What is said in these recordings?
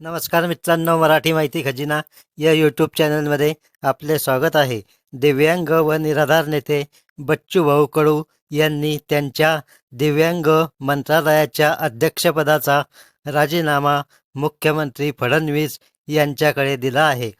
नमस्कार मित्रांनो मराठी माहिती खजिना या यूट्यूब चॅनलमध्ये आपले स्वागत आहे. दिव्यांग व निराधार नेते बच्चू भाऊ कडू यांनी त्यांच्या दिव्यांग मंत्रालयाच्या अध्यक्षपदाचा राजीनामा मुख्यमंत्री फडणवीस यांच्याकडे दिला आहे.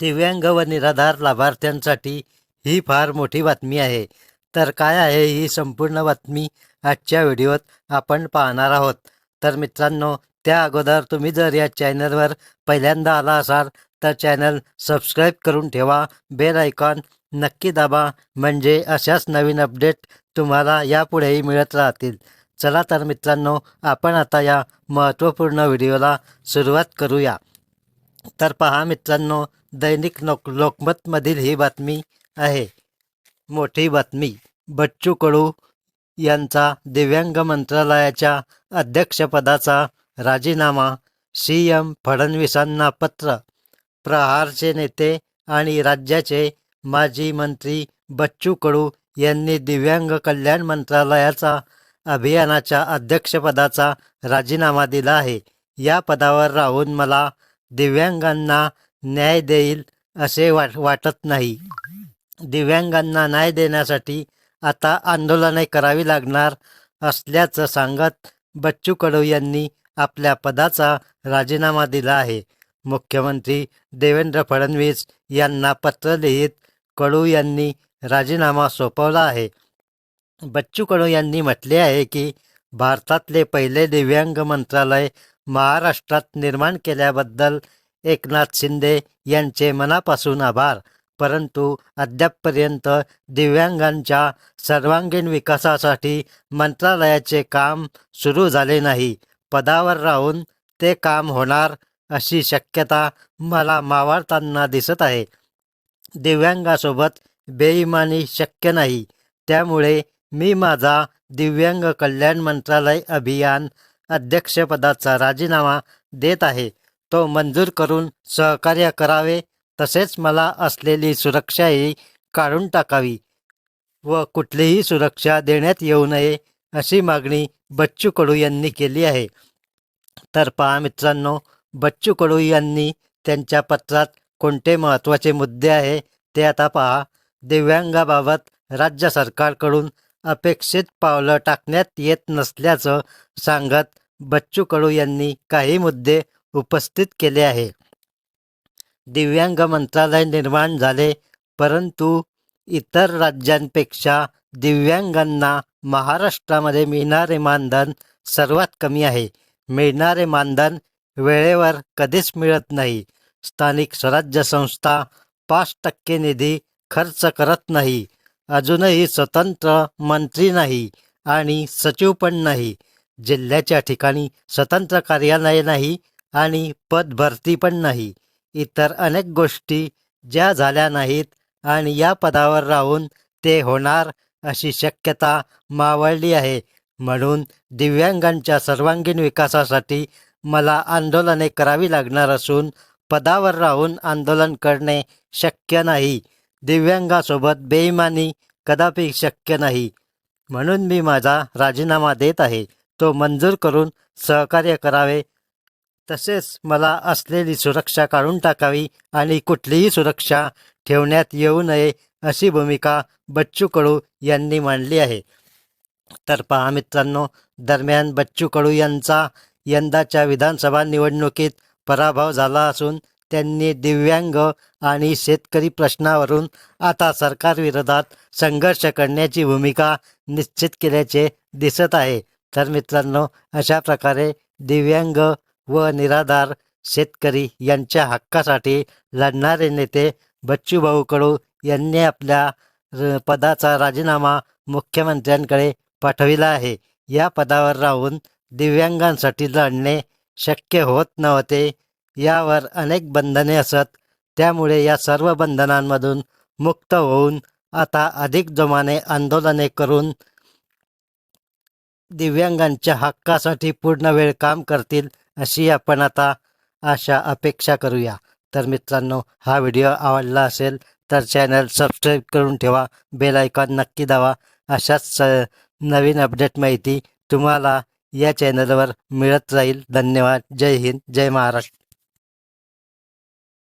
दिव्यांग व निराधार लाभार्थ्यांसाठी ही फार मोठी बातमी आहे. तर काय आहे ही संपूर्ण बातमी आजच्या व्हिडिओत आपण पाहणार आहोत. तर मित्रांनो त्या अगोदर तुम्ही जर या चॅनलवर पहिल्यांदा आला असाल तर चॅनल सबस्क्राईब करून ठेवा. बेल आयकॉन नक्की दाबा म्हणजे अशाच नवीन अपडेट तुम्हाला यापुढेही मिळत राहतील. चला तर मित्रांनो आपण आता या महत्त्वपूर्ण व्हिडिओला सुरुवात करूया. तर पहा मित्रांनो दैनिक लोक लोकमतमधील ही बातमी आहे. मोठी बातमी. बच्चू कडू यांचा दिव्यांग मंत्रालयाच्या अध्यक्षपदाचा राजीनामा सी एम फडणवीसांना पत्र प्रहारचे नेते आणि राज्याचे माजी मंत्री बच्चू कडू यांनी दिव्यांग कल्याण मंत्रालयाचा अभियानाच्या अध्यक्षपदाचा राजीनामा दिला आहे. या पदावर राहून मला दिव्यांगांना न्याय देईल असे वाट वाटत नाही. दिव्यांगांना न्याय देण्यासाठी आता आंदोलने करावी लागणार असल्याचं सांगत बच्चू कडू यांनी आपल्या पदाचा राजीनामा दिला आहे. मुख्यमंत्री देवेंद्र फडणवीस यांना पत्र लिहित कडू यांनी राजीनामा सोपवला आहे. बच्चू कडू यांनी म्हटले आहे की भारतातले पहिले दिव्यांग मंत्रालय महाराष्ट्रात निर्माण केल्याबद्दल एकनाथ शिंदे यांचे मनापासून आभार. परंतु अद्यापपर्यंत दिव्यांगांच्या सर्वांगीण विकासासाठी मंत्रालयाचे काम सुरू झाले नाही. पदावर राहून ते काम होणार अशी शक्यता मला मावळताना दिसत आहे. दिव्यांगासोबत बेईमानी शक्य नाही. त्यामुळे मी माझा दिव्यांग कल्याण मंत्रालय अभियान अध्यक्षपदाचा राजीनामा देत आहे. तो मंजूर करून सहकार्य करावे तसेच मला असलेली सुरक्षाही काढून टाकावी व कुठलीही सुरक्षा देण्यात येऊ नये अशी मागणी बच्चू कडू यांनी केली आहे. तर पहा मित्रांनो बच्चू कडू यांनी त्यांच्या पत्रात कोणते महत्त्वाचे मुद्दे आहे ते आता पहा. दिव्यांगाबाबत राज्य सरकारकडून अपेक्षित पावलं टाकण्यात येत नसल्याचं सांगत बच्चू कडू यांनी काही मुद्दे उपस्थित केले आहे. दिव्यांग मंत्रालय निर्माण झाले परंतु इतर राज्यांपेक्षा दिव्यांगांना महाराष्ट्रामध्ये मिळणारे मानधन सर्वात कमी आहे. मिळणारे मानधन वेळेवर कधीच मिळत नाही. स्थानिक स्वराज्य संस्था पाच टक्के निधी खर्च करत नाही. अजूनही स्वतंत्र मंत्री नाही आणि सचिव पण नाही. जिल्ह्याच्या ठिकाणी स्वतंत्र कार्यालय नाही आणि पदभरती पण नाही. इतर अनेक गोष्टी ज्या झाल्या नाहीत आणि या पदावर राहून ते होणार अशी शक्यता मावळली आहे. म्हणून दिव्यांगांच्या सर्वांगीण विकासासाठी मला आंदोलने करावी लागणार असून पदावर राहून आंदोलन करणे शक्य नाही. दिव्यांगासोबत बेईमानी कदापि शक्य नाही. म्हणून मी माझा राजीनामा देत आहे. तो मंजूर करून सहकार्य करावे. तसेच मला असलेली सुरक्षा काढून टाकावी आणि कुठलीही सुरक्षा ठेवण्यात येऊ नये अशी भूमिका बच्चू कडू यांनी मांडली आहे. तर पहा मित्रांनो दरम्यान बच्चू कडू यांचा यंदाच्या विधानसभा निवडणुकीत पराभव झाला असून त्यांनी दिव्यांग आणि शेतकरी प्रश्नावरून आता सरकारविरोधात संघर्ष करण्याची भूमिका निश्चित केल्याचे दिसत आहे. तर मित्रांनो अशा प्रकारे दिव्यांग व निराधार शेतकरी यांच्या हक्कासाठी लढणारे नेते बच्चूभाऊ कडू यांनी आपल्या र- पदाचा राजीनामा मुख्यमंत्र्यांकडे पाठविला आहे. या पदावर राहून दिव्यांगांसाठी लढणे शक्य होत नव्हते. यावर अनेक बंधने असत. त्यामुळे या सर्व बंधनांमधून मुक्त होऊन आता अधिक जोमाने आंदोलने करून दिव्यांगांच्या हक्कासाठी पूर्ण वेळ काम करतील अशी आपण आता आशा अपेक्षा करूया. तर मित्रांनो हा व्हिडिओ आवडला असेल तर चॅनल सबस्क्राईब करून ठेवा. बेल आयकॉन नक्की दावा अशाच स- नवीन अपडेट माहिती तुम्हाला या चॅनलवर मिळत राहील. धन्यवाद. जय हिंद. जय महाराष्ट्र.